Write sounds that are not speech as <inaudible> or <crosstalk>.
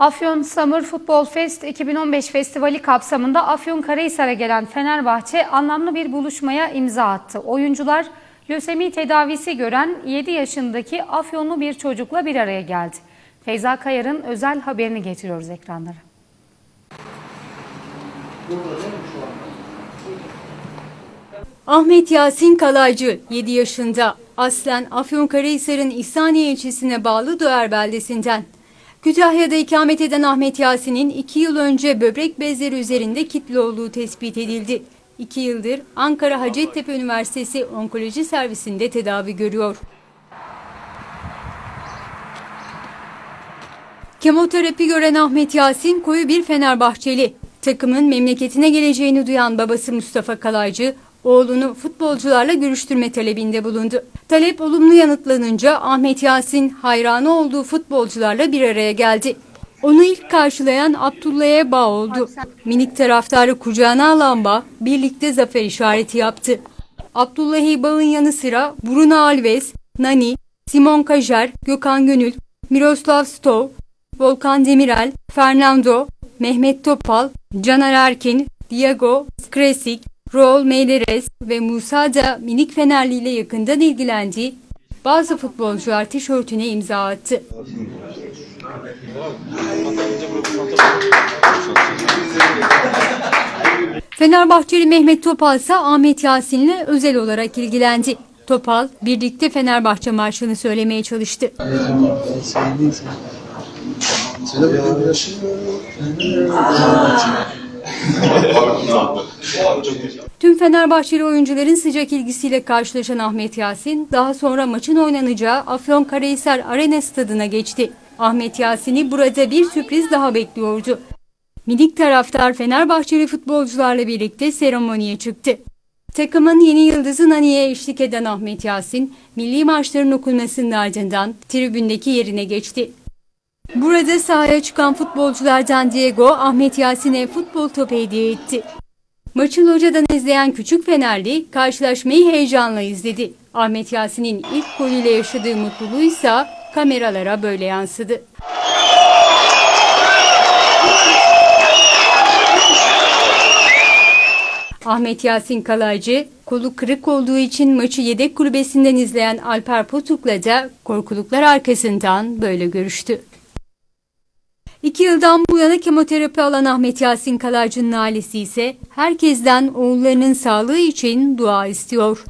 Afyon Summer Football Fest 2015 festivali kapsamında Afyonkarahisar'a gelen Fenerbahçe anlamlı bir buluşmaya imza attı. Oyuncular lösemi tedavisi gören 7 yaşındaki Afyonlu bir çocukla bir araya geldi. Feyza Kayar'ın özel haberini getiriyoruz ekranlara. Ahmet Yasin Kalaycı 7 yaşında. Aslen Afyonkarahisar'ın İhsaniye ilçesine bağlı Döğer beldesinden. Kütahya'da ikamet eden Ahmet Yasin'in 2 yıl önce böbrek bezleri üzerinde kitle olduğu tespit edildi. 2 yıldır Ankara Hacettepe Üniversitesi Onkoloji Servisinde tedavi görüyor. Kemoterapi gören Ahmet Yasin koyu bir Fenerbahçeli. Takımın memleketine geleceğini duyan babası Mustafa Kalaycı, oğlunu futbolcularla görüştürme talebinde bulundu. Talep olumlu yanıtlanınca Ahmet Yasin hayranı olduğu futbolcularla bir araya geldi. Onu ilk karşılayan Abdullah Bağ oldu. Minik taraftarı kucağına alan Bağ birlikte zafer işareti yaptı. Abdullah Bağ'ın yanı sıra Bruno Alves, Nani, Simon Kajer, Gökhan Gönül, Miroslav Stov, Volkan Demirel, Fernando, Mehmet Topal, Caner Erkin, Diego Kresik, Raul Meireles ve Musa da minik Fenerli ile yakından ilgilendi. Bazı futbolcular tişörtüne imza attı. Fenerbahçeli Mehmet Topal ise Ahmet Yasin'le özel olarak ilgilendi. Topal birlikte Fenerbahçe marşını söylemeye çalıştı. <laughs> Tüm Fenerbahçeli oyuncuların sıcak ilgisiyle karşılaşan Ahmet Yasin daha sonra maçın oynanacağı Afyonkarahisar Arena stadına geçti. Ahmet Yasin'i burada bir sürpriz daha bekliyordu. Minik taraftar Fenerbahçeli futbolcularla birlikte seremoniye çıktı. Takımın yeni yıldızı Nani'ye eşlik eden Ahmet Yasin, milli maçların okunmasının ardından tribündeki yerine geçti. Burada sahaya çıkan futbolculardan Diego, Ahmet Yasin'e futbol topu hediye etti. Maçı locadan izleyen Küçük Fenerli karşılaşmayı heyecanla izledi. Ahmet Yasin'in ilk golüyle yaşadığı mutluluğuysa kameralara böyle yansıdı. Ahmet Yasin Kalaycı, kolu kırık olduğu için maçı yedek kulübesinden izleyen Alper Potuk'la da korkuluklar arkasından böyle görüştü. İki yıldan bu yana kemoterapi alan Ahmet Yasin Kalaycı'nın ailesi ise herkesten oğullarının sağlığı için dua istiyor.